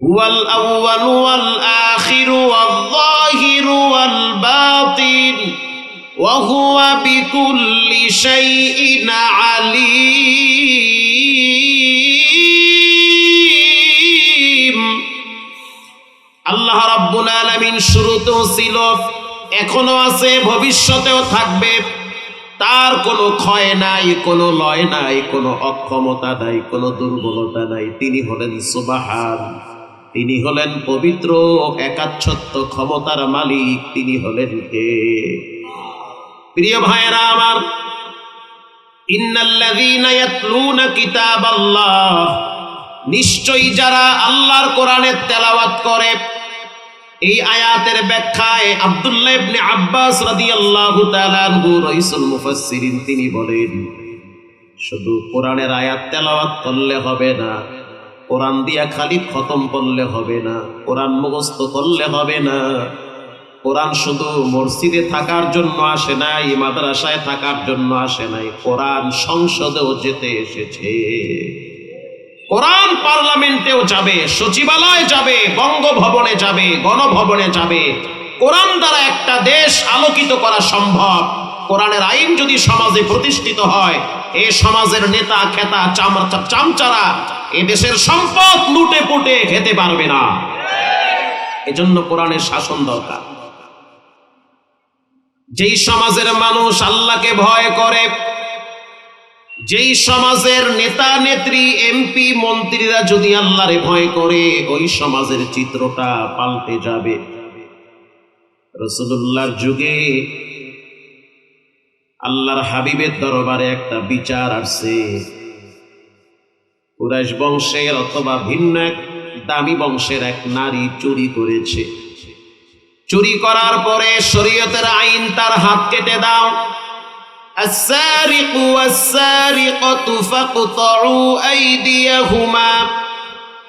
هو الأول والآخر والظاهر والباطن وهو بكل شيء عليم আল্লাহ রাব্বুল আলামিন শুরুতেও ছিল এখনো আছে ভবিষ্যতেও থাকবে তার কোনো ক্ষয় নাই কোনো লয় নাই কোনো অক্ষমতা নাই কোনো দুর্বলতা নাই তিনি হলেন সুবাহান তিনি হলেন পবিত্র একাচ্ছত্ব ক্ষমতার মালিক। তিনি হলেন কে? প্রিয় ভাইয়েরা আমার নিশ্চয়ই যারা আল্লাহর কোরআনের তেলাওয়াত করে, এই আয়াতের ব্যাখ্যায় আব্দুল্লাহ ইবনে আব্বাস রাদিয়াল্লাহু তাআলা আনহু মুফাসসিরিন, তিনি বলেন, শুধু কোরআনের আয়াত তেলাওয়াত করলে হবে না কোরআন দিয়া খালি খতম করলে হবে না, কোরআন মুখস্থ করলে হবে না। কোরআন শুধু মসজিদে থাকার জন্য আসে নাই, মাদ্রাসায় থাকার জন্য আসে নাই, কোরআন সংসদেও যেতে এসেছে। কোরআন পার্লামেন্টেও যাবে, সচিবালয়ে যাবে, বঙ্গভবনে যাবে, গণভবনে যাবে। কোরআন দ্বারা একটা দেশ আলোকিত করা সম্ভব। কোরআনের আইন যদি সমাজে প্রতিষ্ঠিত হয়, এ সমাজের নেতা, খেতা চামচারা এ দেশের সম্পদ লুটে পুটে খেতে পারবে না। এজন্য কোরআনের শাসন দরকার। যেই সমাজের মানুষ আল্লাহকে ভয় করে, যেই সমাজের নেতা, নেত্রী, এমপি, মন্ত্রীরা যদি আল্লাহরে ভয় করে, ওই সমাজের চিত্রটা পাল্টে যাবে। রসুল্লাহর যুগে আল্লাহর হাবিবের দরবারে একটা বিচার আসছে। কুরাইশ বংশের অথবা ভিন্ন এক দামি বংশের এক নারী চুরি করেছে চুরি করার পরে শরীয়তের আইন তার হাত কেটে দাও السارق والسارقة فاقطعوا أيديهما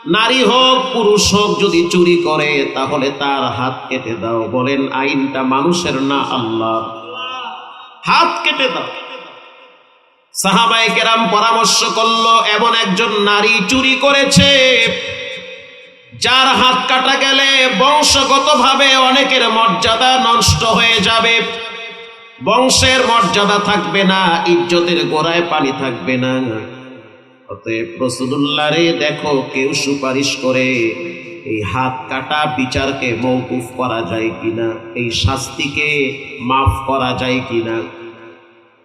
নারী হোক পুরুষ হোক যদি চুরি করে তাহলে তার হাত কেটে দাও বলেন আইনটা মানুষের না আল্লাহ হাত কেটে দাও সাহাবাই কেরাম পরামর্শ করল, এমন একজন নারী চুরি করেছে, যার হাত কাটা গেলে বংশগতভাবে অনেকের মর্যাদা নষ্ট হয়ে যাবে। বংশের মর্যাদা থাকবে না, ইজ্জতের গোড়ায় পানি থাকবে না। অতএব রসুল্লাহ রে, দেখো কেউ সুপারিশ করে এই হাত কাটা বিচারকে মৌকুফ করা যায় কিনা, এই শাস্তিকে মাফ করা যায় কিনা।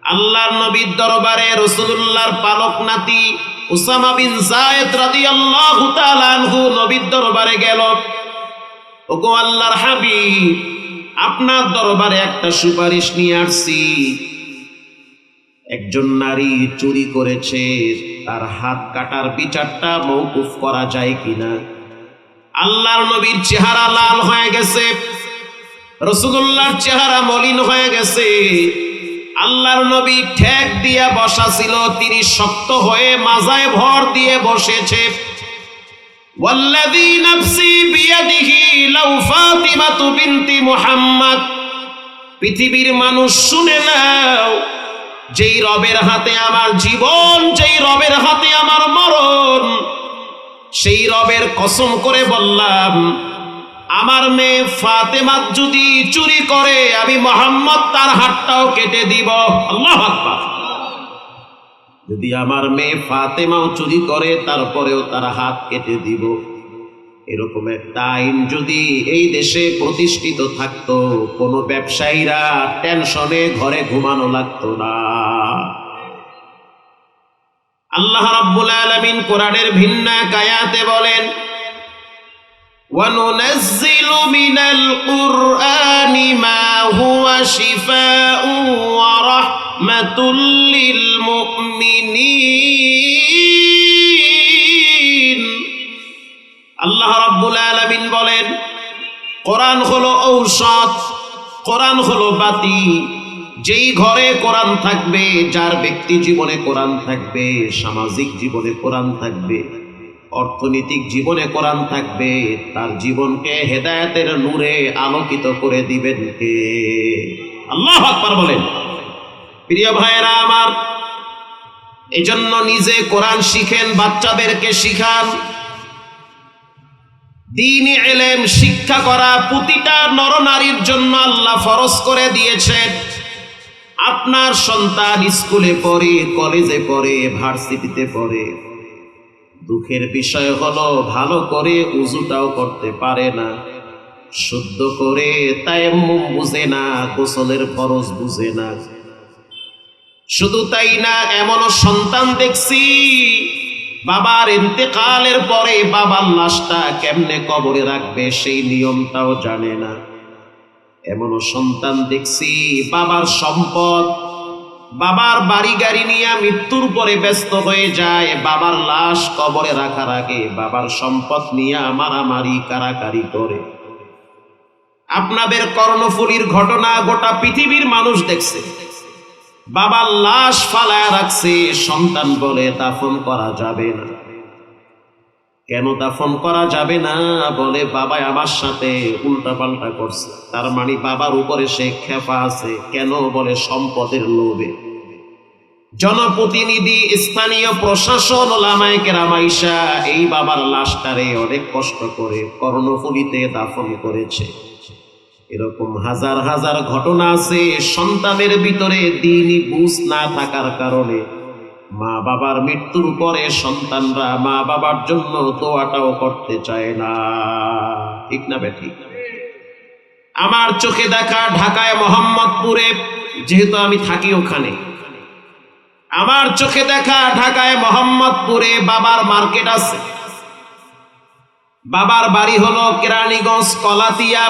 আল্লাহর নবীর দরবারে রসুল্লাহর পালক নাতি উসামা বিন জায়েদ রাদিয়াল্লাহু তাআলা আনহু নবীর দরবারে গেল। ওগো আল্লাহর হাবিব, আপনার দরবারে একটা সুপারিশ নিয়ে আসছি। একজন নারী চুরি করেছে, তার হাত কাটার বিচারটা মৌকুফ করা যায় কিনা? আল্লাহর নবীর চেহারা লাল হয়ে গেছে রসুল্লাহর চেহারা মলিন হয়ে গেছে। আল্লাহর নবী ঠেক দিয়া বসা ছিল তিনি শক্ত হয়ে মাজায় ভর দিয়ে বসেছে والذي نفسي بيده لو فاطمة بنت محمد পৃথিবীর মানুষ শুনে নাও যেই রবের হাতে আমার জীবন যেই রবের হাতে আমার মরণ সেই রবের কসম করে বললাম আমার মেয়ে ফাতেমা যদি চুরি করে, আমি মোহাম্মদ তার হাতটাও কেটে দিব। আল্লাহ যদি আমার মেয়ে ফাতেমাও চুরি করে, তারপরেও তার হাত কেটে দিব। এরকম একটা আইন যদি এই দেশে প্রতিষ্ঠিত থাকতো, কোনো ব্যবসায়ীরা টেনশনে ঘরে ঘুমানো লাগতো না। আল্লাহ রাব্বুল আলামিন কোরআনের ভিন্ন কায়াতে বলেন وننزل من القرآن ما هو شفاء ورحمة للمؤمنين আল্লাহ রাব্বুল আলামিন বলেন কোরআন হলো ঔষধ কোরআন হলো বাতি যেই ঘরে কোরআন থাকবে যার ব্যক্তি জীবনে কোরআন থাকবে সামাজিক জীবনে কোরআন থাকবে অর্থনৈতিক জীবনে কোরআন থাকবে, তার জীবনকে হেদায়েতের নূরে আলোকিত করে দিবেন কে? আল্লাহ আকবার বলেন। প্রিয় ভাইয়েরা আমার, এজন্য নিজে কোরআন শিখেন, বাচ্চাদেরকে শিখান। দিন এলেম, শিক্ষা করা প্রতিটা নরনারীর জন্য আল্লাহ ফরজ করে দিয়েছেন। আপনার সন্তান স্কুলে পড়ে, কলেজে পড়ে, ভার্সিটিতে পড়ে দুঃখের বিষয় হলো, ভালো করে উজুটাও করতে পারে না। শুদ্ধ করে তায়াম্মুম বুঝে না, গোসলের ফরজ বুঝে না। শুধু তাই না, এমনও সন্তান দেখছি, বাবার ইন্তেকালের পরে বাবার লাশটা কেমনে কবরে রাখবে সেই নিয়মটাও জানে না। এমনও সন্তান দেখছি, বাবার সম্পদ বাবার বাড়ি গাড়ি নিয়ে মৃত্যুর পরে ব্যস্ত হয়ে যায়। বাবার লাশ কবরে রাখার আগে বাবার সম্পদ নিয়ে মারামারি, কারাকারি করে। আপনাদের কর্ণফুলির ঘটনা গোটা পৃথিবীর মানুষ দেখছে। বাবার লাশ ফালায় রাখছে, সন্তান বলে দাফন করা যাবে না। কেন দাফন করা যাবে না? বলে বাবা আমার সাথে উল্টা পাল্টা করছে। তার মানে বাবার উপরে সে খেপা আছে। কেন? বলে সম্পদের লোভে। জনপ্রতিনিধি, স্থানীয় প্রশাসন, ওলামায় কেরামাইশা এই বাবার লাশটারে অনেক কষ্ট করে কর্ণফুলিতে দাফন করেছে। এরকম হাজার হাজার ঘটনা আছে। সন্তানের ভিতরে দিনই বুঝ না থাকার কারণে মা বাবার মৃত্যুর পরে সন্তানরা মা বাবার জন্য দোয়াটাও করতে চায় না। ঠিক না বেঠি আমার চোখে দেখা ঢাকায় মোহাম্মদপুরে, যেহেতু আমি থাকি ওখানে। আমার চোখে দেখা ঢাকায় মোহাম্মদপুরে বাবার মার্কেট আছে। বাবার বাড়ি হলো কেরানীগঞ্জ কলাতিয়া।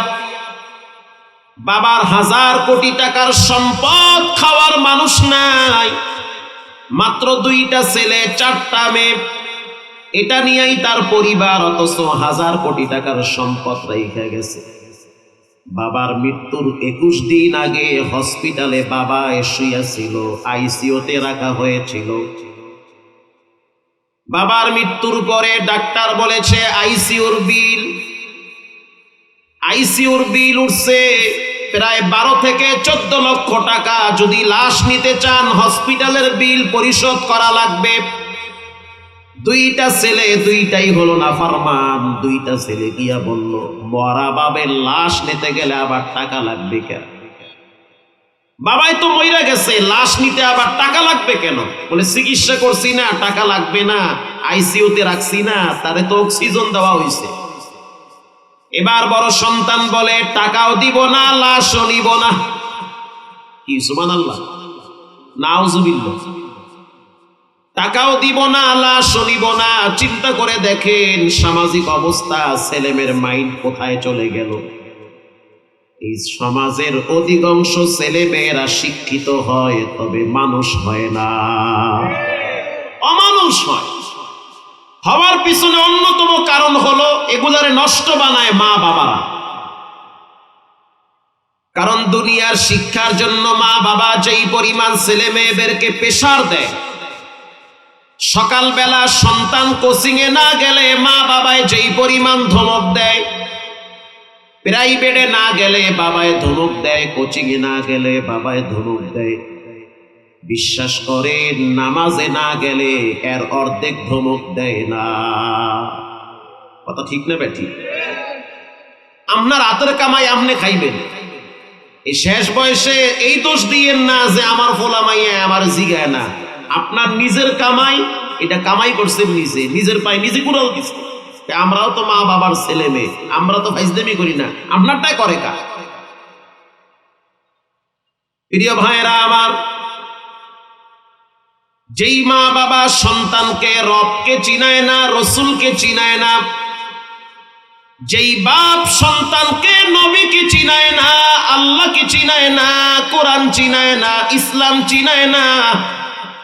বাবার হাজার কোটি টাকার সম্পদ খাওয়ার মানুষ নাই। মাত্র দুইটা ছেলে, চারটা মেয়ে। এটা নিয়েই তার পরিবার অথচ হাজার কোটি টাকার সম্পদ রেখে গেছে। বাবার মৃত্যুর একুশ দিন আগে হসপিটালে বাবা শুয়েছিল আইসিওতে রাখা হয়েছিল। বাবার মৃত্যুর পরে ডাক্তার বলেছে আইসিউর বিল আইসিউর বিল উঠছে। প্রায় বারো থেকে চোদ্দ লক্ষ টাকা যদি লাশ নিতে চান, হসপিটালের বিল পরিশোধ করা লাগবে। দুইটা ছেলে, দুইটাই হলো না ফারমান দুইটা ছেলে গিয়া বলল, মরা বাবের লাশ নিতে গেলে আবার টাকা লাগবে কেন? বাবাই তো মইরা গেছে, লাশ নিতে আবার টাকা লাগবে কেন? বলে, চিকিৎসা করছি না, টাকা লাগবে না, আইসিইউতে রাখছি না, তারে তো অক্সিজেন দেওয়া হয়েছে এবার বড় সন্তান বলে, টাকাও দিব না, লাশও নিব না। কি সুমান আল্লাহ নাউজুবিল্লাহ। টাকাও দিব না, লাশও নিব না। চিন্তা করে দেখেন, সামাজিক অবস্থা ছেলেমের মাইন্ড কোথায় চলে গেল? এই সমাজের অধিকাংশ ছেলে মেয়েরা শিক্ষিত হয়, তবে মানুষ হয় না। অমানুষ হয়। হওয়ার পিছনে অন্যতম কারণ হলো এগুলারে নষ্ট বানায় মা বাবারা। কারণ দুনিয়ার শিক্ষার জন্য মা বাবা যেই পরিমাণ ছেলে মেয়েদেরকে পেশার দেয়, সকালবেলা সন্তান কোচিং এ না গেলে মা বাবায় যেই পরিমাণ ধমক দেয় প্রাইভেটে না গেলে বাবায় ধমক দেয় কোচিং এ না গেলে বাবায় ধমক দেয়। বিশ্বাস করে, নামাজে না গেলে এর অর্ধেক ধমক দেয় না। কথা ঠিক না বেঠি আপনার হাতের কামাই আপনি খাইবেন। এই শেষ বয়সে এই দোষ দিয়েন না যে আমার ফোলা মাইয়া আমার জিগায় না। আপনার নিজের কামাই, এটা কামাই করছেন নিজে, নিজের পায়ে নিজে কুড়াল দিচ্ছে আমরাও তো মা বাবার ছেলে মেয়ে, আমরা তো ফাইজদেমি করি না। আপনারটাই করে কা প্রিয় ভাইয়েরা আমার যেই মা বাবা সন্তানকে, রবকে চিনায় না, রসুলকে চিনায় না, যেই বাপ সন্তানকে, নবীকে চিনায় না, আল্লাহকে চিনায় না, কোরআন চিনায় না, ইসলাম চিনায় না,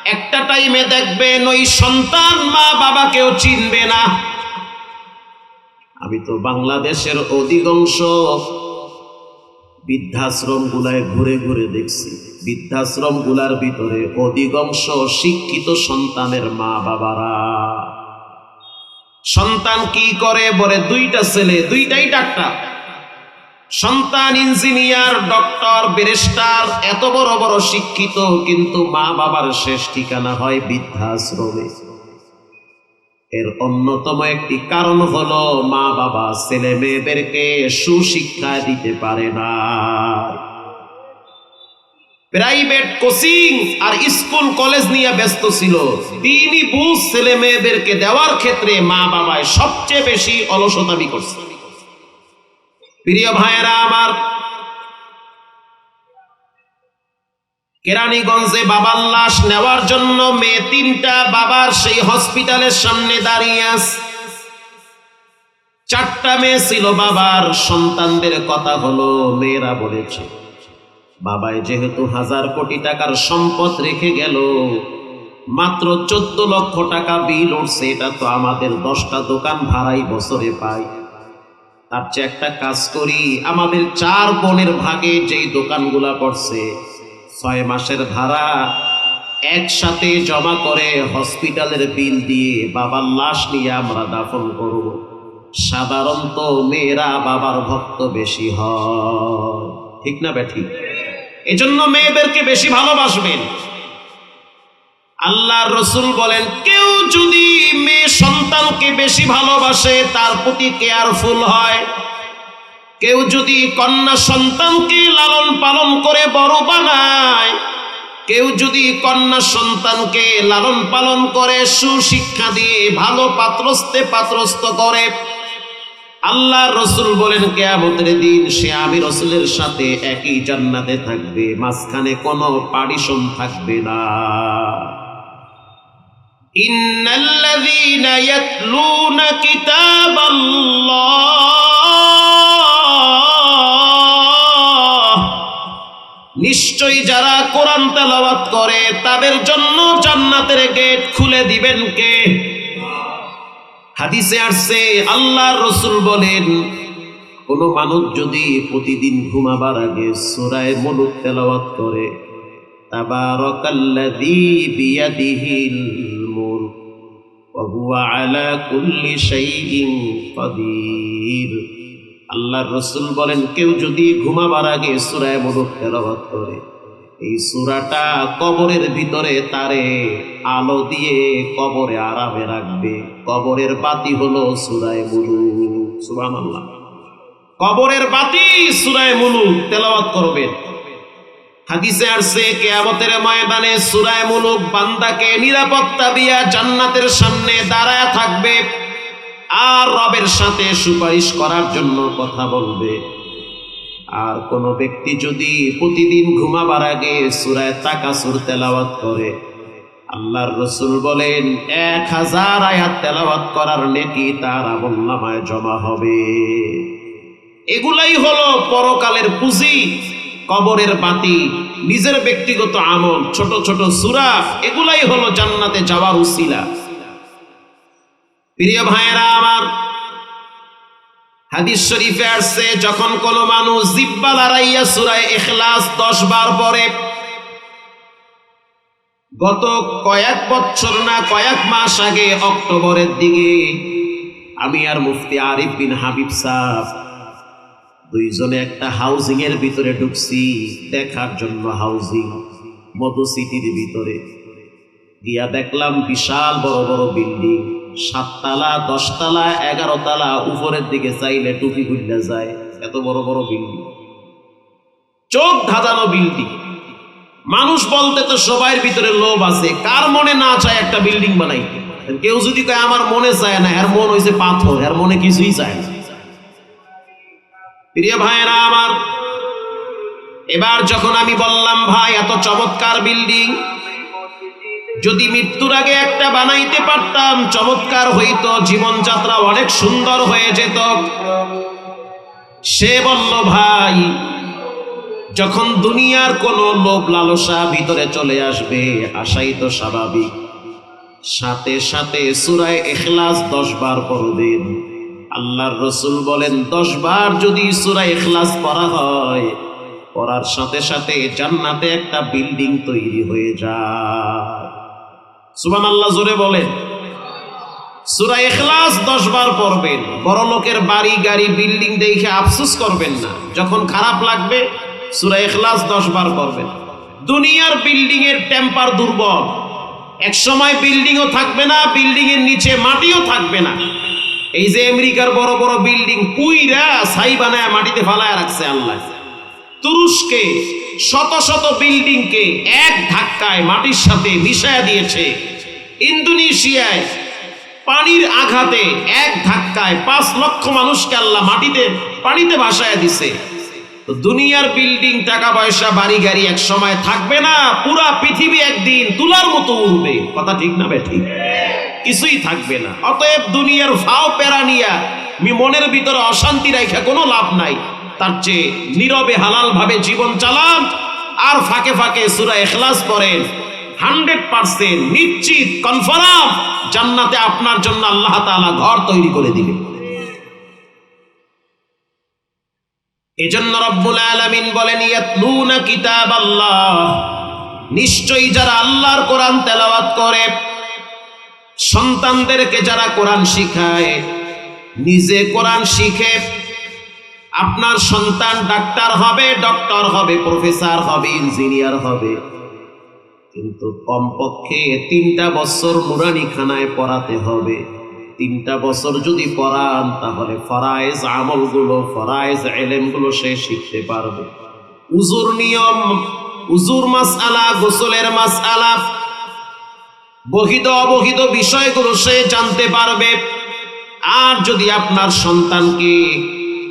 একটা টাইমে দেখবেন ওই সন্তান মা বাবাকেও চিনবে না। আমি তো বাংলাদেশের অধিকাংশ বৃদ্ধাশ্রম গুলায় ঘুরে ঘুরে দেখছি। বৃদ্ধাশ্রমগুলার ভিতরে অধিকাংশ শিক্ষিত সন্তানের মা বাবারা সন্তান কি করে বলে, দুইটা ছেলে, দুইটাই ডাক্তার। সন্তান ইঞ্জিনিয়ার, ডক্টর, ব্যারিস্টার, এত বড় বড় শিক্ষিত, কিন্তু মা বাবার শেষ ঠিকানা হয় বৃদ্ধাশ্রমে। এর অন্যতম একটি কারণ হলো মা বাবা ছেলে মেয়েদেরকে সুশিক্ষা দিতে পারে না। প্রাইভেট কোচিং আর স্কুল কলেজ নিয়ে ব্যস্ত ছিল। তিনি বুঝ ছেলে মেয়েদেরকে দেওয়ার ক্ষেত্রে মা বাবায় সবচেয়ে বেশি অলসতামি করছে। প্রিয় ভাইয়েরা আমার, কেরানীগঞ্জে বাবার লাশ নেওয়ার জন্য মেয়ে তিনটা বাবার সেই হসপিটালের সামনে দাঁড়িয়ে আছে। চারটা মেয়ে ছিল বাবার, সন্তানদের কথা হলো মেয়েরা বলেছে। বাবাই যেহেতু হাজার কোটি টাকার সম্পদ রেখে গেল, মাত্র চোদ্দ লক্ষ টাকা বিল উঠছে, এটা তো আমাদের দশটা দোকান ভাড়াই বছরে পাই তার চেয়ে একটা কাজ করি, আমাদের চার বোনের ভাগে যেই দোকানগুলা পড়ছে, ছয় মাসের ভাড়া একসাথে জমা করে হসপিটালের বিল দিয়ে বাবার লাশ নিয়ে আমরা দাফন করব। সাধারণত মেয়েরা বাবার ভক্ত বেশি হয়। ঠিক না ব্যাঠিক এজন্য মেয়েদেরকে বেশি ভালোবাসবেন। আল্লাহর রসুল বলেন, কেউ যদি মেয়ে সন্তানকে বেশি ভালোবাসে, তার প্রতি কেয়ারফুল হয়। কেউ যদি কন্যা সন্তানকে লালন পালন করে বড় বানায়। কেউ যদি কন্যা সন্তানকে লালন পালন করে, সুশিক্ষা দিয়ে ভালো পাত্রস্তে পাত্রস্থ করে। আল্লাহ রসুল বলেন, কেয়ামতের দিন সে আমি রসুলের সাথে একই জান্নাতে থাকবে, মাঝখানে কোনো পারিশন থাকবে না। ইন্নাল্লাযীনা ইয়াতলুনা কিতাবাল্লাহ। নিশ্চয়ই যারা কোরআন তেলাওয়াত করে, তাদের জন্য জান্নাতের গেট খুলে দিবেন কে? হাদিসে আসছে, আল্লাহর রসুল বলেন, কোন মানুষ যদি প্রতিদিন ঘুমাবার আগে সুরায় মুলুক তেলাওয়াত করে, তাবারাকাল্লাযী বিয়াদিহিল মুলক ওয়া হুয়া আলা কুল্লি শাইইন কাদির। আল্লাহর রসুল বলেন, কেউ যদি ঘুমাবার আগে সুরায় মুলুক তেলাওয়াত করে, এই সুরাটা কবরের ভিতরে তারে আলো দিয়ে কবরে আরামে রাখবে। কবরের বাতি হলো সুরায় মুলুক। সুবহানাল্লাহ। কবরের বাতি সুরায় মুলুক, তেলাওয়াত করবেন। হাদিসে আসছে, কেয়ামতের ময়দানে সুরায় মুলুক বান্দাকে নিরাপত্তা দিয়া জান্নাতের সামনে দাঁড়ায় থাকবে আর রবের সাথে সুপারিশ করার জন্য কথা বলবে। আর কোন ব্যক্তি যদি প্রতিদিন ঘুমাবার আগে সুরায় তাকাসুর তেলাওয়াত করে আল্লাহর রসুল বলেন, এক হাজার আয়াত তেলাওয়াত করার নেকি তার আমল জমা হবে। এগুলাই হলো পরকালের পুঁজি, কবরের বাতি, নিজের ব্যক্তিগত আমল, ছোট ছোট সুরা, এগুলাই হলো জান্নাতে যাওয়ার উসিলা। প্রিয় ভাইয়েরা আমার, হাদিস শরীফে আসছে, যখন কোন মানুষ জিব্বা লড়াইয়া সুরায় এখলাস দশ বার পরে গত কয়েক বছর না কয়েক মাস আগে অক্টোবরের দিকে আমি আর মুফতি আরিফ বিন হাবিব সাহ দুইজনে একটা হাউজিং এর ভিতরে ঢুকছি, দেখার জন্য হাউজিং মধু সিটির ভিতরে। গিয়া দেখলাম বিশাল বড় বড় বিল্ডিং, সাততলা, দশতলা এগারো তালা উপরের দিকে চাইলে টুপি খুললে যায়, এত বড় বড় বিল্ডিং। চোখ ধাঁধানো বিল্ডিং। মানুষ বলতে তো সবার ভিতরে লোভ আছে। কার মনে না চায় একটা বিল্ডিং বানাই? কেউ যদি কয়, আমার মনে চায় না, এর মন হয়েছে পাথর, এর মনে কিছুই চায় না। প্রিয় ভাইয়েরা আমার, এবার যখন আমি বললাম, ভাই, এত চমৎকার বিল্ডিং। যদি মৃত্যুর আগে একটা বানাইতে পারতাম, চমৎকার হইতো, জীবনযাত্রা অনেক সুন্দর হয়ে যেত। সে বলল, ভাই যখন দুনিয়ার কোনো লোভ লালসা ভিতরে চলে আসবে, আশাই তো স্বাভাবিক। সাথে সাথে সুরায় এখলাস দশ বার পড়বেন। আল্লাহর রসুল বলেন, দশ বার যদি সুরায় এখলাস পড়া হয়, পড়ার সাথে সাথে জান্নাতে একটা বিল্ডিং তৈরি হয়ে যায়। সুবান আল্লাহ জোরে বলেন। সুরা এখলাস দশ বার পড়বেন। বড় লোকের বাড়ি, গাড়ি, বিল্ডিং দেখে আফসুস করবেন না। যখন খারাপ লাগবে সুরা এখলাস দশ বার পড়বেন। দুনিয়ার বিল্ডিং এর টেম্পার দুর্বল। এক সময় বিল্ডিংও থাকবে না বিল্ডিং এর নিচে মাটিও থাকবে না। এই যে আমেরিকার বড় বড় বিল্ডিং পুইরা ছাই বানায় মাটিতে ফালায় রাখছে আল্লাহ। তুরস্কে শত শত বিল্ডিংকে এক ধাক্কায় মাটির সাথে মিশায়া দিয়েছে। ইন্দোনেশিয়ায় পানির আঘাতে এক ধাক্কায় পাঁচ লক্ষ মানুষকে আল্লাহ মাটিতে, পানিতে ভাসায় দিছে। দুনিয়ার বিল্ডিং টাকা পয়সা বাড়ি গাড়ি এক সময় থাকবে না, পুরা পৃথিবী একদিন তুলার মতো উড়বে। কথা ঠিক না ঠিক কিছুই থাকবে না। অতএব দুনিয়ার ফাও পেরা নিয়া মি মনের ভিতরে অশান্তি রাখা কোনো লাভ নাই। তার চেয়ে নীরবে হালাল ভাবে জীবন চালান, আর ফাঁকে ফাঁকে সুরা এখলাস পড়েন। হান্ড্রেড পার্সেন্ট নিশ্চিত কনফার্ম জান্নাতে আপনার জন্য আল্লাহ তাআলা ঘর তৈরি করে দিবে এজন্য রব্বুল আলামিন বলেন, ইয়াতলুনা কিতাব আল্লাহ নিশ্চয়ই যারা আল্লাহর কোরআন তেলাওয়াত করে, সন্তানদেরকে যারা কোরআন শিখায়, নিজে কোরআন শিখে, আপনার সন্তান ডাক্তার হবে, ডক্টর হবে, প্রফেসর হবে, ইঞ্জিনিয়ার হবে। কিন্তু কমপক্ষে তিনটা বছর নুরানি খানায় পড়াতে হবে। তিনটা বছর যদি পড়ান, তাহলে ফরায়েজ আমলগুলো, ফরায়েজ এলেমগুলো সে শিখতে পারবে। উজুর নিয়ম, উজুর মাস আলা গোসলের মাস আলা বহিত অবহিত বিষয়গুলো সে জানতে পারবে। আর যদি আপনার সন্তানকে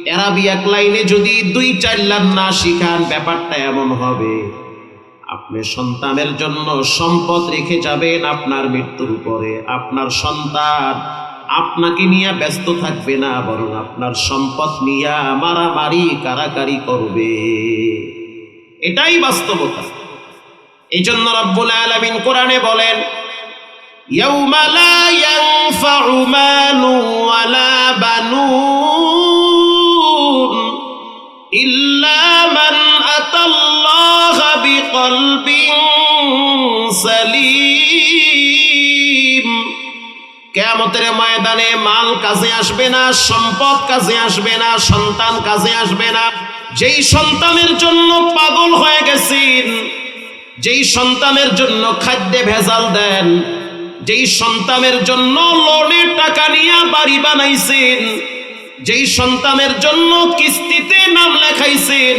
এরাবি এক লাইনে যদি দুই চার লাইন না শিখান, ব্যাপারটা এমন হবে, আপনি সন্তানের জন্য সম্পদ রেখে যাবেন আপনার মৃত্যুর পরে আপনার সন্তান আপনাকে নিয়ে ব্যস্ত থাকবে না বরং আপনার সম্পদ নিয়ে মারামারি কারাকারি করবে এটাই বাস্তবতা এই জন্য রব্বুল আলামিন কোরআনে বলেন يوم لا ينفع مال ولا بنون إلا من أتى الله بقلب سليم কেয়ামতের ময়দানে মাল কাজে আসবে না, সম্পদ কাজে আসবে না, সন্তান কাজে আসবে না। যেই সন্তানের জন্য পাগল হয়ে গেছেন, যেই সন্তানের জন্য খাদ্যে ভেজাল দেন, যেই সন্তানের জন্য লোনের টাকা নিয়ে বাড়ি বানাইছেন, যেই সন্তানের জন্য কিস্তিতে নাম লেখাইছেন,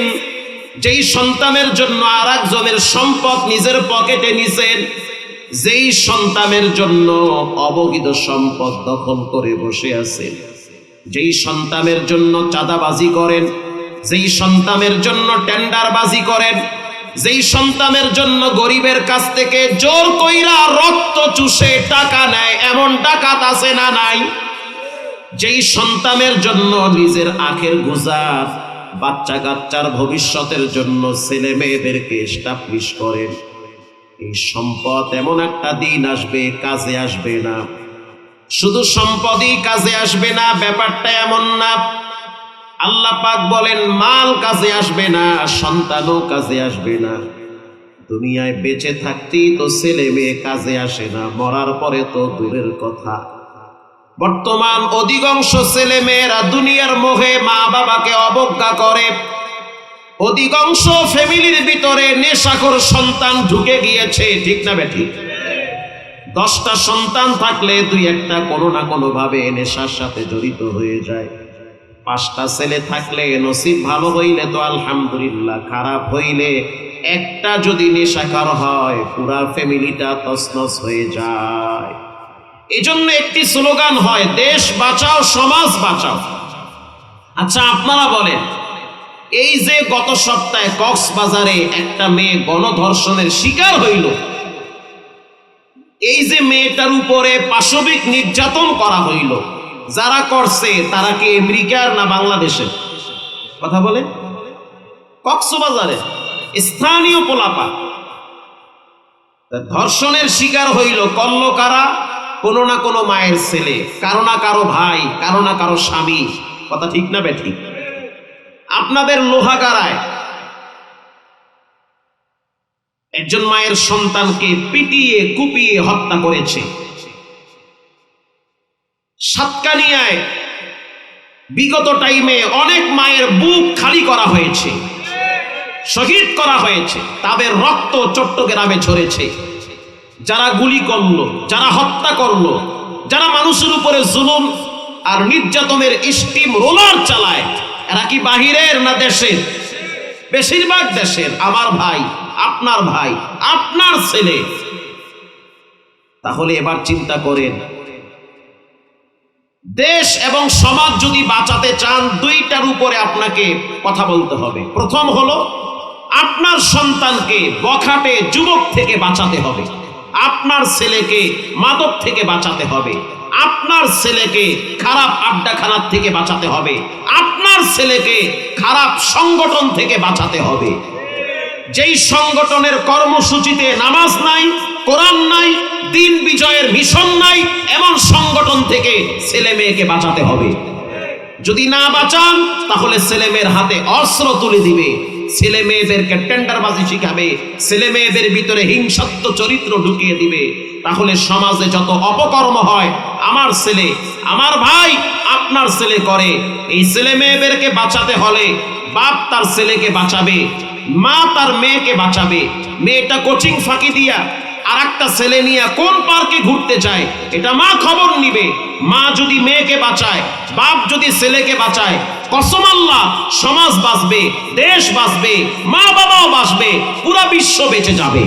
যেই সন্তানের জন্য আর একজনের সম্পদ নিজের পকেটে নিছেন যেই সন্তানের জন্য অবহিত সম্পদ দখল করে বসে আছেন যেই সন্তানের জন্য চাঁদাবাজি করেন, যেই সন্তানের জন্য টেন্ডারবাজি করেন, যেই সন্তানের জন্য গরিবের কাছ থেকে জোর কইরা রক্ত চুষে টাকা নেয়, এমন টাকাত আছে না নাই? যেই সন্তানের জন্য নিজের আখের গুজার বাচ্চা কাচ্চার ভবিষ্যতের জন্য ছেলে মেয়েদেরকে এস্টাবলিশ করেন এই সম্পদ এমন একটা দিন আসবে, কাজে আসবে না। শুধু সম্পদই কাজে আসবে না, ব্যাপারটা এমন না। আল্লাহ পাক বলেন, মাল কাজে আসবে না, সন্তানও কাজে আসবে না। দুনিয়ায় বেঁচে থাকতেই তো ছেলে মেয়ে কাজে আসে না, মরার পরে তো দূরের কথা। বর্তমান অধিকাংশ ছেলে মেয়েরা দুনিয়ার মোহে মা বাবাকে অবজ্ঞা করে। অধিকাংশ ফ্যামিলির ভিতরে নেশাখোর সন্তান ঢুকে গিয়েছে, ঠিক না বেঠি? দশটা সন্তান থাকলে দুই একটা কোনো না কোনো ভাবে নেশার সাথে জড়িত হয়ে যায়। পাঁচটা ছেলে থাকলে নসিব ভালো হইলে তো আলহামদুলিল্লাহ, খারাপ হইলে একটা যদি নেশাকার হয়, পুরা ফ্যামিলিটা তসনস হয়ে যায়। এই জন্য একটি স্লোগান হয়, দেশ বাঁচাও, সমাজ বাঁচাও। আচ্ছা আপনারা বলেন এই যে গত সপ্তাহে কক্সবাজারে একটা মেয়ে গণধর্ষণের শিকার হইল, এই যে মেয়েটার উপরে পাশবিক নির্যাতন করা হইল, যারা করছে তারা কি আমেরিকার না বাংলাদেশের কথা বলে কক্সবাজারে স্থানীয় পোলাপা ধর্ষণের শিকার হইল কল্ল কারা? কোনো না কোনো মায়ের ছেলে, কারও না কারও ভাই, কারও না কারও স্বামী, কথা ঠিক না বে আপনাদের লোহাগারায় একজন মায়ের সন্তানকে পিটিয়ে, কুপিয়ে হত্যা করেছে। সাতকানিয়ায় বিগত টাইমে অনেক মায়ের বুক খালি করা হয়েছে, শহীদ করা হয়েছে, তাদের রক্ত চট্টগ্রামে ঝরেছে। যারা গুলি করল, যারা হত্যা করল, যারা মানুষের উপরে জুলুম আর নির্যাতনের স্টিম রোলার চালায় এরা কি বাহিরের না দেশের? বেশিরভাগ দেশের। আমার ভাই, আপনার ভাই, আপনার ছেলে। তাহলে এবার চিন্তা করেন। দেশ এবং সমাজ যদি বাঁচাতে চান, দুইটার উপরে আপনাকে কথা বলতে হবে। প্রথম হলো, আপনার সন্তানকে বখাটে যুবক থেকে বাঁচাতে হবে। আপনার ছেলেকে মাদক থেকে বাঁচাতে হবে। আপনার ছেলেকে খারাপ আড্ডাখানার থেকে বাঁচাতে হবে। আপনার ছেলেকে খারাপ সংগঠন থেকে বাঁচাতে হবে। যেই সংগঠনের কর্মসূচিতে নামাজ নাই, কোরআন নাই, দিন বিজয়ের মিশন নাই, এমন সংগঠন থেকে ছেলে মেয়েকে বাঁচাতে হবে। যদি না বাঁচান, তাহলে ছেলে মেয়ের হাতে অস্ত্র তুলে দিবে। ছেলে মেয়েদেরকে টেন্ডারবাজি শিখাবে। ছেলে মেয়েদের ভিতরে হিংসাত্ম চরিত্র ঢুকিয়ে দিবে। তাহলে সমাজে যত অপকর্ম হয়, আমার ছেলে, আমার ভাই, আপনার ছেলে করে। এই ছেলে মেয়েদেরকে বাঁচাতে হলে বাপ তার ছেলেকে বাঁচাবে, মা তার মেয়েকে বাঁচাবে। মেয়েটা কোচিং ফাঁকি দিয়া আর একটা ছেলে নিয়ে কোন পার্কে ঘুরতে যায়, এটা মা খবর নিবে। মা যদি মেয়েকে বাঁচায়, বাপ যদি ছেলেকে বাঁচায়, কসম আল্লাহ, সমাজ বাঁচবে, দেশ বাঁচবে মা বাবাও বাঁচবে, পুরা বিশ্ব বেঁচে যাবে।